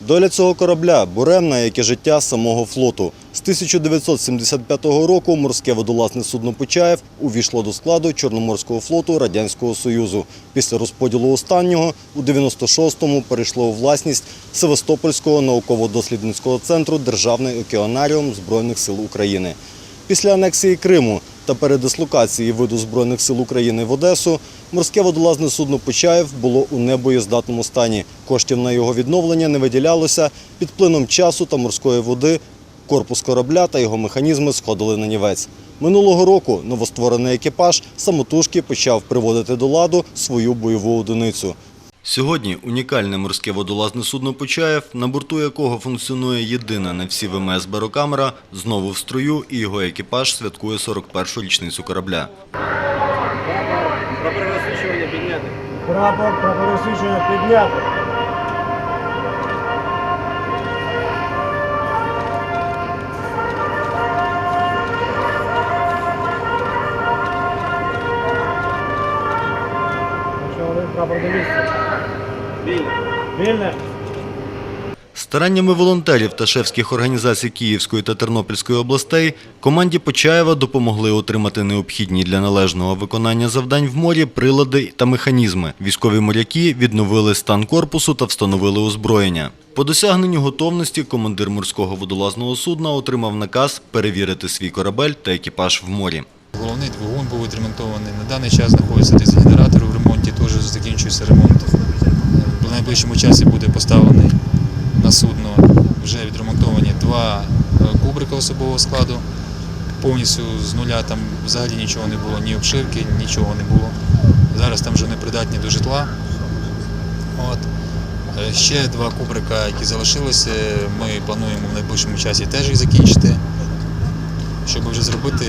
Доля цього корабля буремна, як і життя самого флоту. З 1975 року морське водолазне судно Почаєв увійшло до складу Чорноморського флоту Радянського Союзу. Після розподілу останнього у 96-му перейшло у власність Севастопольського науково-дослідницького центру Державний океанаріум Збройних сил України. Після анексії Криму та передислокації виду Збройних сил України в Одесу морське водолазне судно Почаєв було у небоєздатному стані. Коштів на його відновлення не виділялося. Під плином часу та морської води корпус корабля та його механізми сходили на нівець. Минулого року новостворений екіпаж самотужки почав приводити до ладу свою бойову одиницю. Сьогодні унікальне морське водолазне судно Почаєв, на борту якого функціонує єдина на всі ВМС барокамера, знову в строю і його екіпаж святкує 41-шу річницю корабля. Прапор підняти. Прапор прапоросвічення підняти. Вільно. Вільне. Стараннями волонтерів та шефських організацій Київської та Тернопільської областей команді Почаєва допомогли отримати необхідні для належного виконання завдань в морі прилади та механізми. Військові моряки відновили стан корпусу та встановили озброєння. По досягненню готовності командир морського водолазного судна отримав наказ перевірити свій корабель та екіпаж в морі. Головний двигун був відремонтований. На даний час знаходиться дизель-генератор у ремонті, теж закінчується ремонт. В найближчому часі буде поставлений на судно вже відремонтовані два е, кубрика особового складу. Повністю з нуля там взагалі нічого не було, ні обшивки, нічого не було. Зараз там вже непридатні до житла. От. Е, Ще два кубрика, які залишилися, ми плануємо в найближчому часі теж їх закінчити щоб вже зробити,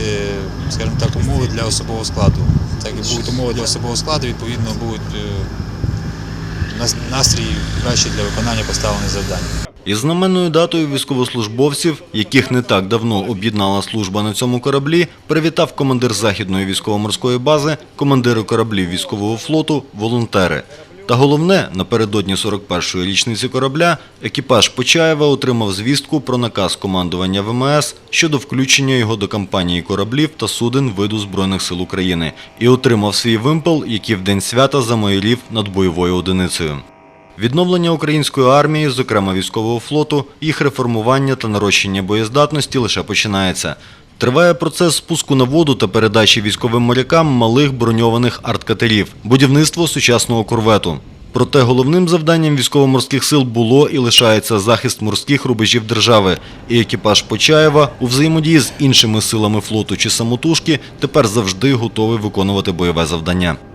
скажімо так, умови для особового складу. Так як будуть умови для особового складу, відповідно будуть е, нас- настрій кращий для виконання поставлених завдань. Із знаменною датою військовослужбовців, яких не так давно об'єднала служба на цьому кораблі, привітав командир Західної військово-морської бази, командири кораблів військового флоту, волонтери. Та головне, напередодні 41-ї річниці корабля, екіпаж Почаєва отримав звістку про наказ командування ВМС щодо включення його до кампанії кораблів та суден виду Збройних сил України і отримав свій вимпел, який в день свята замайорів над бойовою одиницею. Відновлення української армії, зокрема військового флоту, їх реформування та нарощення боєздатності лише починається. Триває процес спуску на воду та передачі військовим морякам малих броньованих арткатерів, будівництво сучасного корвету. Проте головним завданням військово-морських сил було і лишається захист морських рубежів держави. І екіпаж Почаєва у взаємодії з іншими силами флоту чи самотужки тепер завжди готовий виконувати бойове завдання.